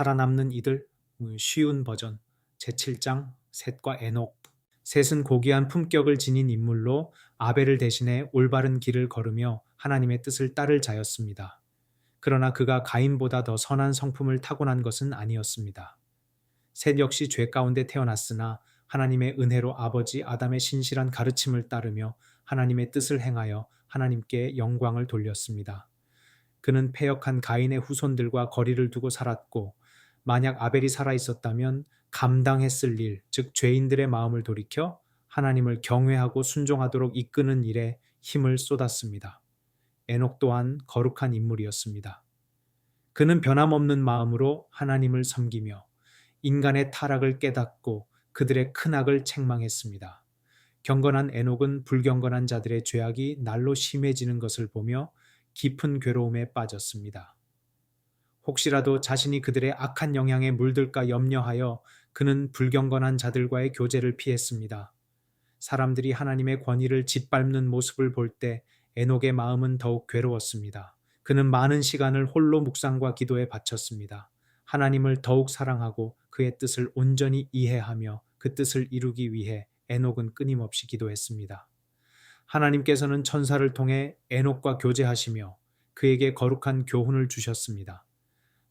살아남는 이들 음, 쉬운 버전 제7장 셋과 에녹 셋은 고귀한 품격을 지닌 인물로 아벨을 대신해 올바른 길을 걸으며 하나님의 뜻을 따를 자였습니다. 그러나 그가 가인보다 더 선한 성품을 타고난 것은 아니었습니다. 셋 역시 죄 가운데 태어났으나 하나님의 은혜로 아버지 아담의 신실한 가르침을 따르며 하나님의 뜻을 행하여 하나님께 영광을 돌렸습니다. 그는 패역한 가인의 후손들과 거리를 두고 살았고 만약 아벨이 살아 있었다면 감당했을 일, 즉 죄인들의 마음을 돌이켜 하나님을 경외하고 순종하도록 이끄는 일에 힘을 쏟았습니다. 에녹 또한 거룩한 인물이었습니다. 그는 변함없는 마음으로 하나님을 섬기며 인간의 타락을 깨닫고 그들의 큰 악을 책망했습니다. 경건한 에녹은 불경건한 자들의 죄악이 날로 심해지는 것을 보며 깊은 괴로움에 빠졌습니다. 혹시라도 자신이 그들의 악한 영향에 물들까 염려하여 그는 불경건한 자들과의 교제를 피했습니다. 사람들이 하나님의 권위를 짓밟는 모습을 볼 때 에녹의 마음은 더욱 괴로웠습니다. 그는 많은 시간을 홀로 묵상과 기도에 바쳤습니다. 하나님을 더욱 사랑하고 그의 뜻을 온전히 이해하며 그 뜻을 이루기 위해 에녹은 끊임없이 기도했습니다. 하나님께서는 천사를 통해 에녹과 교제하시며 그에게 거룩한 교훈을 주셨습니다.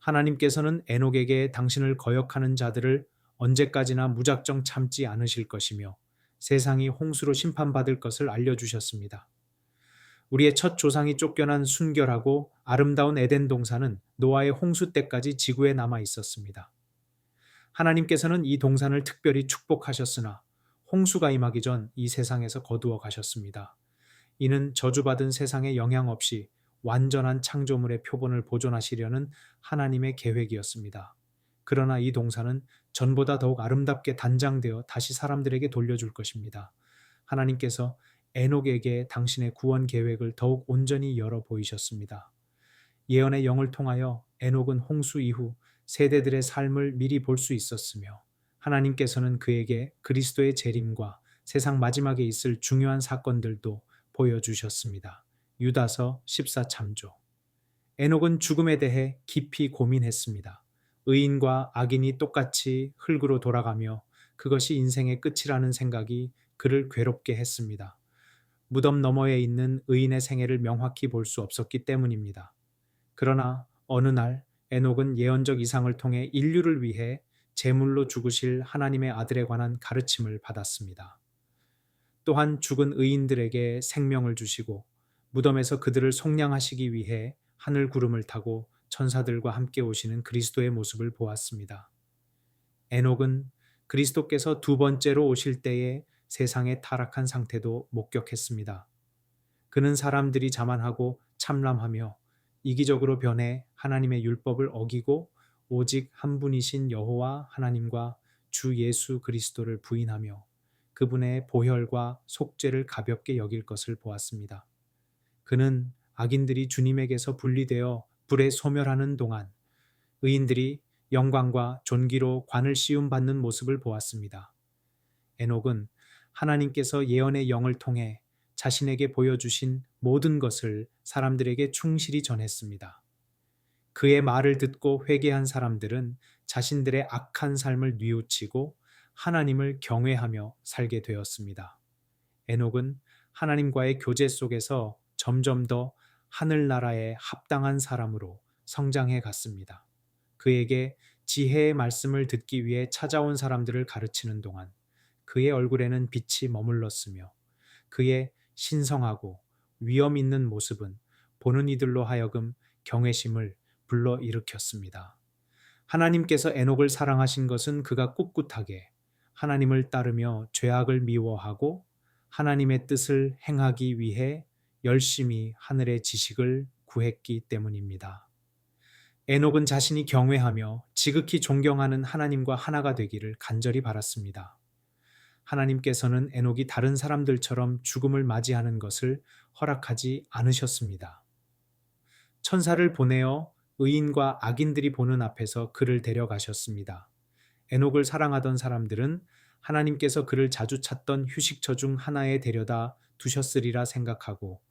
하나님께서는 에녹에게 당신을 거역하는 자들을 언제까지나 무작정 참지 않으실 것이며 세상이 홍수로 심판받을 것을 알려주셨습니다. 우리의 첫 조상이 쫓겨난 순결하고 아름다운 에덴 동산은 노아의 홍수 때까지 지구에 남아 있었습니다. 하나님께서는 이 동산을 특별히 축복하셨으나 홍수가 임하기 전 이 세상에서 거두어 가셨습니다. 이는 저주받은 세상에 영향 없이 완전한 창조물의 표본을 보존하시려는 하나님의 계획이었습니다. 그러나 이 동산은 전보다 더욱 아름답게 단장되어 다시 사람들에게 돌려줄 것입니다. 하나님께서 에녹에게 당신의 구원 계획을 더욱 온전히 열어 보이셨습니다. 예언의 영을 통하여 에녹은 홍수 이후 세대들의 삶을 미리 볼 수 있었으며 하나님께서는 그에게 그리스도의 재림과 세상 마지막에 있을 중요한 사건들도 보여주셨습니다. 유다서 14참조 에녹은 죽음에 대해 깊이 고민했습니다. 의인과 악인이 똑같이 흙으로 돌아가며 그것이 인생의 끝이라는 생각이 그를 괴롭게 했습니다. 무덤 너머에 있는 의인의 생애를 명확히 볼 수 없었기 때문입니다. 그러나 어느 날 에녹은 예언적 이상을 통해 인류를 위해 제물로 죽으실 하나님의 아들에 관한 가르침을 받았습니다. 또한 죽은 의인들에게 생명을 주시고 무덤에서 그들을 속량하시기 위해 하늘 구름을 타고 천사들과 함께 오시는 그리스도의 모습을 보았습니다. 에녹은 그리스도께서 두 번째로 오실 때에 세상의 타락한 상태도 목격했습니다. 그는 사람들이 자만하고 참람하며 이기적으로 변해 하나님의 율법을 어기고 오직 한 분이신 여호와 하나님과 주 예수 그리스도를 부인하며 그분의 보혈과 속죄를 가볍게 여길 것을 보았습니다. 그는 악인들이 주님에게서 분리되어 불에 소멸하는 동안 의인들이 영광과 존귀로 관을 씌움 받는 모습을 보았습니다. 에녹은 하나님께서 예언의 영을 통해 자신에게 보여주신 모든 것을 사람들에게 충실히 전했습니다. 그의 말을 듣고 회개한 사람들은 자신들의 악한 삶을 뉘우치고 하나님을 경외하며 살게 되었습니다. 에녹은 하나님과의 교제 속에서 점점 더 하늘나라에 합당한 사람으로 성장해 갔습니다. 그에게 지혜의 말씀을 듣기 위해 찾아온 사람들을 가르치는 동안 그의 얼굴에는 빛이 머물렀으며 그의 신성하고 위험 있는 모습은 보는 이들로 하여금 경외심을 불러 일으켰습니다. 하나님께서 에녹을 사랑하신 것은 그가 꿋꿋하게 하나님을 따르며 죄악을 미워하고 하나님의 뜻을 행하기 위해 열심히 하늘의 지식을 구했기 때문입니다. 에녹은 자신이 경외하며 지극히 존경하는 하나님과 하나가 되기를 간절히 바랐습니다. 하나님께서는 에녹이 다른 사람들처럼 죽음을 맞이하는 것을 허락하지 않으셨습니다. 천사를 보내어 의인과 악인들이 보는 앞에서 그를 데려가셨습니다. 에녹을 사랑하던 사람들은 하나님께서 그를 자주 찾던 휴식처 중 하나에 데려다 두셨으리라 생각하고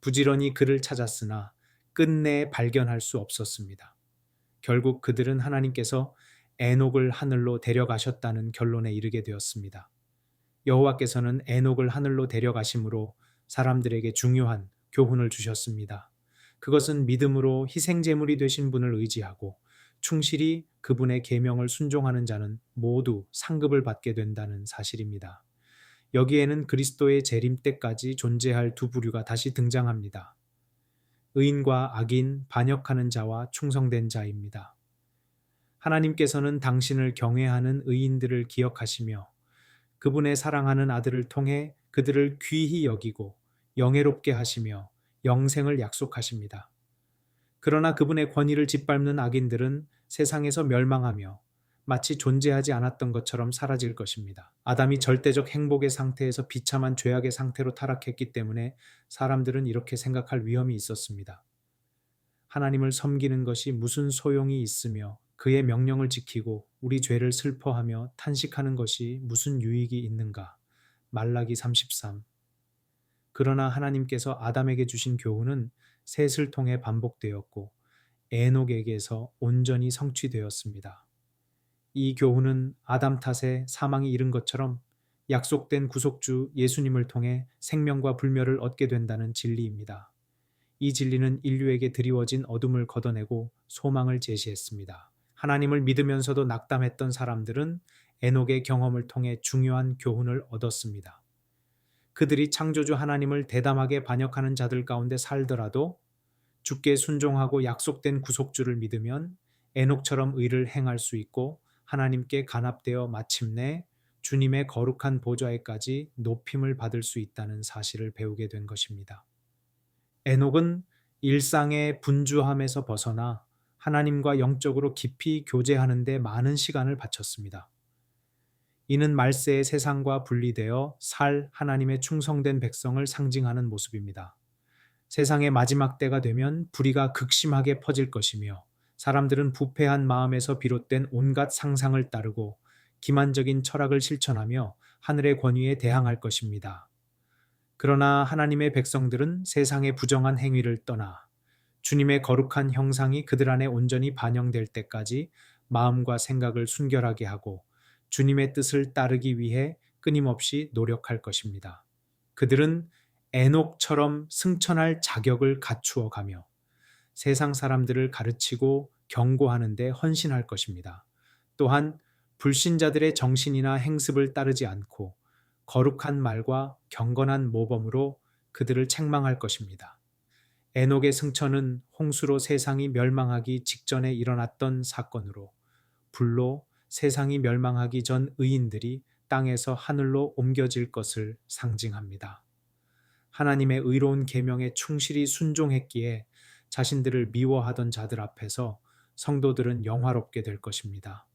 부지런히 그를 찾았으나 끝내 발견할 수 없었습니다. 결국 그들은 하나님께서 에녹을 하늘로 데려가셨다는 결론에 이르게 되었습니다. 여호와께서는 에녹을 하늘로 데려가심으로 사람들에게 중요한 교훈을 주셨습니다. 그것은 믿음으로 희생 제물이 되신 분을 의지하고 충실히 그분의 계명을 순종하는 자는 모두 상급을 받게 된다는 사실입니다. 여기에는 그리스도의 재림 때까지 존재할 두 부류가 다시 등장합니다. 의인과 악인, 반역하는 자와 충성된 자입니다. 하나님께서는 당신을 경외하는 의인들을 기억하시며 그분의 사랑하는 아들을 통해 그들을 귀히 여기고 영예롭게 하시며 영생을 약속하십니다. 그러나 그분의 권위를 짓밟는 악인들은 세상에서 멸망하며 마치 존재하지 않았던 것처럼 사라질 것입니다. 아담이 절대적 행복의 상태에서 비참한 죄악의 상태로 타락했기 때문에 사람들은 이렇게 생각할 위험이 있었습니다. 하나님을 섬기는 것이 무슨 소용이 있으며 그의 명령을 지키고 우리 죄를 슬퍼하며 탄식하는 것이 무슨 유익이 있는가? 말라기 33. 그러나 하나님께서 아담에게 주신 교훈은 셋을 통해 반복되었고 에녹에게서 온전히 성취되었습니다. 이 교훈은 아담 탓에 사망이 이른 것처럼 약속된 구속주 예수님을 통해 생명과 불멸을 얻게 된다는 진리입니다. 이 진리는 인류에게 드리워진 어둠을 걷어내고 소망을 제시했습니다. 하나님을 믿으면서도 낙담했던 사람들은 에녹의 경험을 통해 중요한 교훈을 얻었습니다. 그들이 창조주 하나님을 대담하게 반역하는 자들 가운데 살더라도 주께 순종하고 약속된 구속주를 믿으면 에녹처럼 의를 행할 수 있고 하나님께 간합되어 마침내 주님의 거룩한 보좌에까지 높임을 받을 수 있다는 사실을 배우게 된 것입니다. 에녹은 일상의 분주함에서 벗어나 하나님과 영적으로 깊이 교제하는 데 많은 시간을 바쳤습니다. 이는 말세의 세상과 분리되어 살 하나님의 충성된 백성을 상징하는 모습입니다. 세상의 마지막 때가 되면 불의가 극심하게 퍼질 것이며 사람들은 부패한 마음에서 비롯된 온갖 상상을 따르고 기만적인 철학을 실천하며 하늘의 권위에 대항할 것입니다. 그러나 하나님의 백성들은 세상의 부정한 행위를 떠나 주님의 거룩한 형상이 그들 안에 온전히 반영될 때까지 마음과 생각을 순결하게 하고 주님의 뜻을 따르기 위해 끊임없이 노력할 것입니다. 그들은 에녹처럼 승천할 자격을 갖추어 가며 세상 사람들을 가르치고 경고하는데 헌신할 것입니다. 또한 불신자들의 정신이나 행습을 따르지 않고 거룩한 말과 경건한 모범으로 그들을 책망할 것입니다. 에녹의 승천은 홍수로 세상이 멸망하기 직전에 일어났던 사건으로 불로 세상이 멸망하기 전 의인들이 땅에서 하늘로 옮겨질 것을 상징합니다. 하나님의 의로운 계명에 충실히 순종했기에 자신들을 미워하던 자들 앞에서 성도들은 영화롭게 될 것입니다.